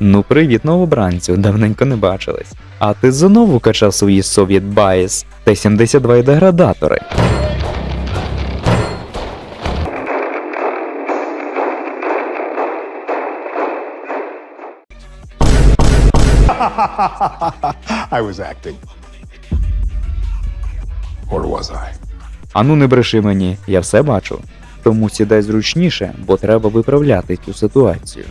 Ну, привіт, новобранцю, давненько не бачились. А ти знову качав свої Совєт Байс Т-72 і деградатори. I was acting. Or was I? Ану не бреши мені, я все бачу. Тому сідай зручніше, бо треба виправляти цю ситуацію.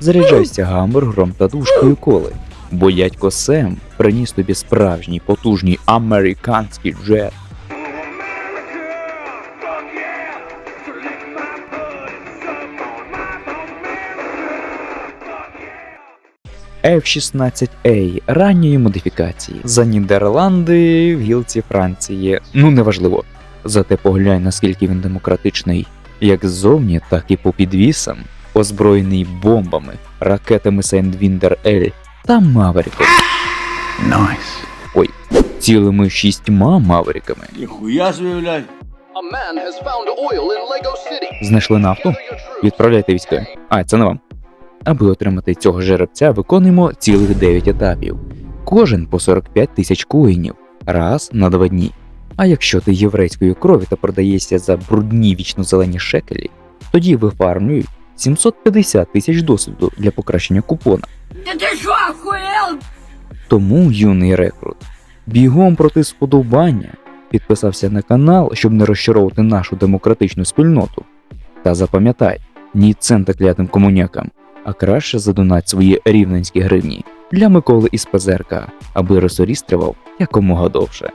Заряджайся гамбургером та дужкою коли, бо дядько Сем приніс тобі справжній потужний американський джет. F-16A ранньої модифікації за Нідерланди в гілці Франції. Ну неважливо. Зате поглянь, наскільки він демократичний, як ззовні, так і по підвісам, озброєний бомбами, ракетами Сендвіндер Ель та Мавериком. Nice. Ой, цілими шістьма Мавериками. Ніхуя City. Знайшли нафту? Відправляйте війська. А, це не вам. Аби отримати цього жеребця, виконуємо цілих 9 етапів. Кожен по 45 тисяч коїнів, раз на два дні. А якщо ти єврейської крові та продаєшся за брудні вічно-зелені шекелі, тоді вифармлюють 750 тисяч досвіду для покращення купона. Да ты что, охуел? Тому, юний рекрут, бігом проти сподобання підписався на канал, щоб не розчаровувати нашу демократичну спільноту. Та запам'ятай, ні цента клятим комунякам, а краще задонать свої рівненські гривні для Миколи із ПЗРК, аби ресоріст тривав якомога довше.